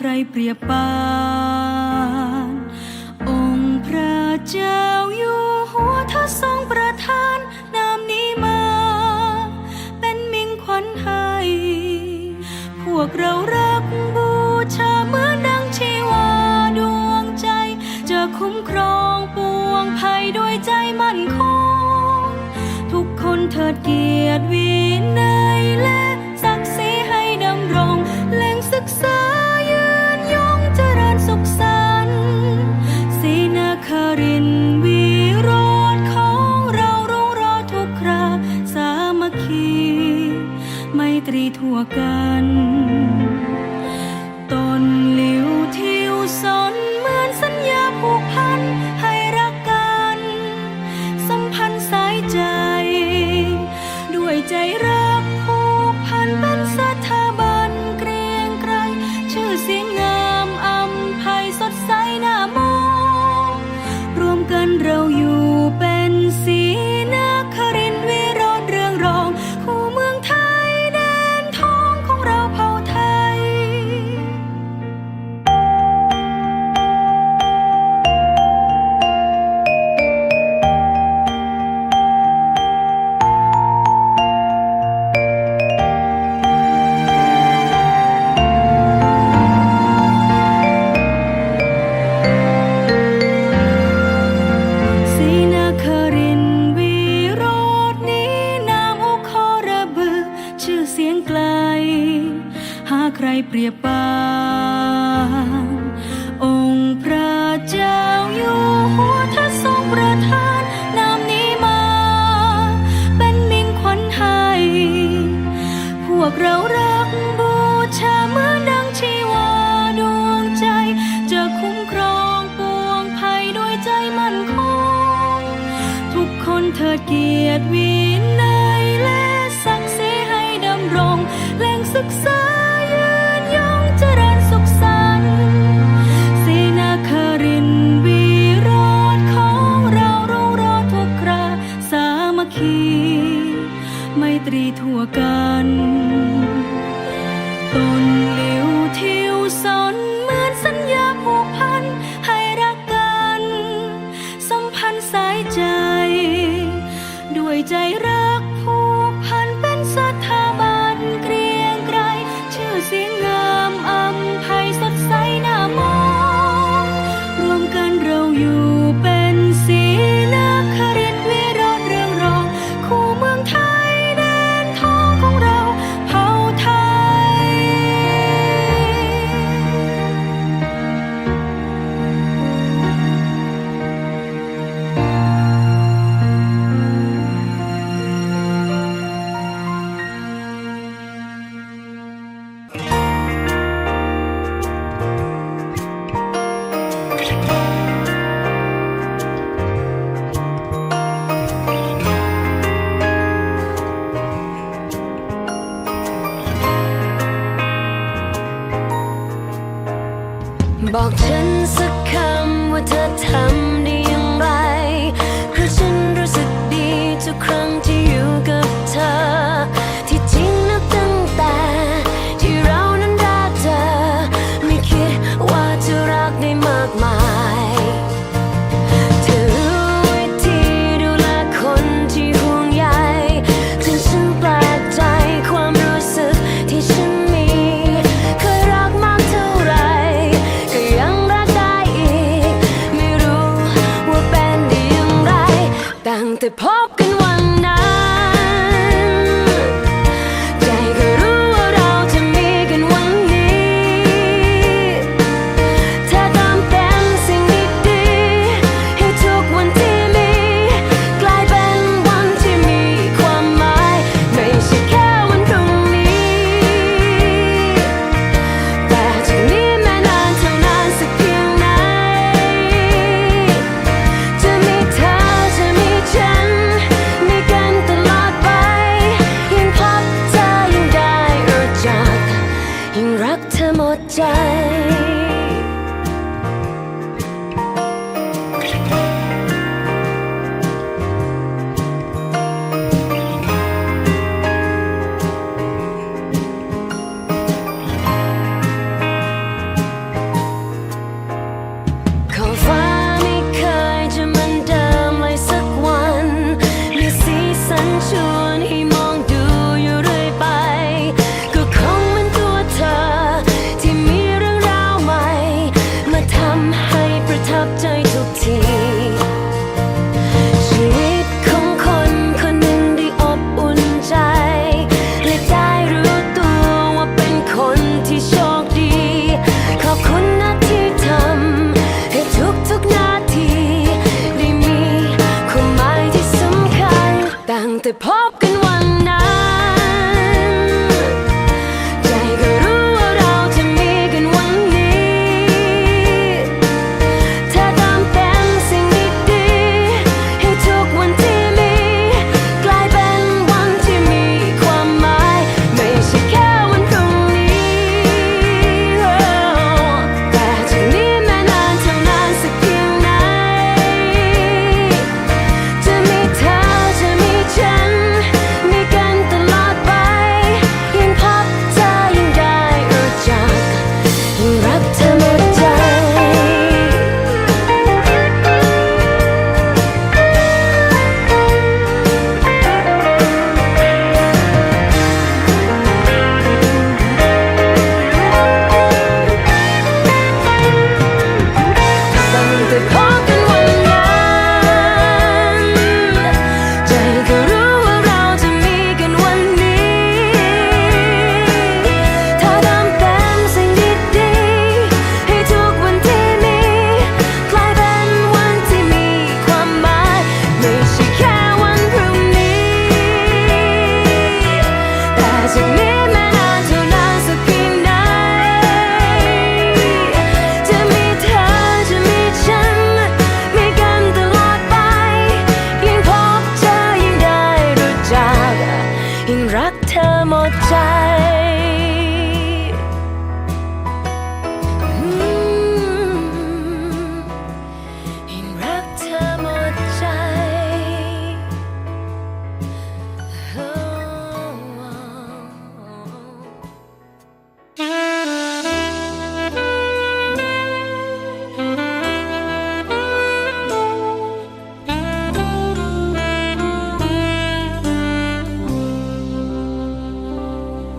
ใครเปรียบปาน องค์พระเจ้าอยู่หัวเธอทรงประทานนามนี้มา เป็นมิ่งขวัญให้พวกเรารักบูชาเหมือนดังชีวาดวงใจ จะคุ้มครองปวงภัยด้วยใจมั่นคง ทุกคนเถิดเกียรติ องพระเจ้าอยู่หัวท่าทรงประทานนามนี้มา เป็นมิ่งขวัญไทพวกเรารักบูชาเหมือนดังชีวาดวงใจ จะคุ้มครองปวงภัยดยใจมั่นคง ทุกคนเถิดเกียรติวี ไม่ตรีทั่วกัน ตนเหลียวเที่ยวสนมา Monte Pop!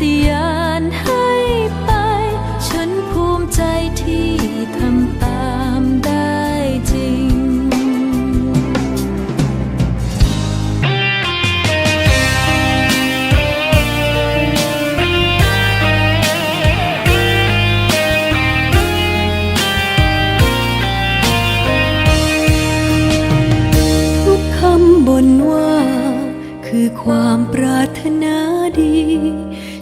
ฏิญาณให้ไป ฉันภูมิใจที่ทำตามได้จริงทุกคำบนวาคือความปรารถนาดี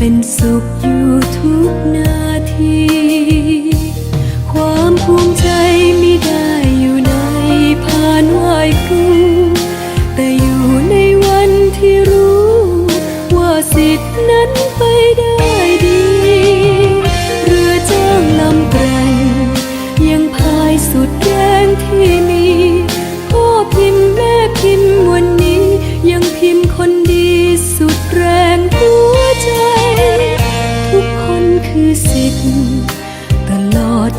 เป็นสุขอยู่ทุกนาที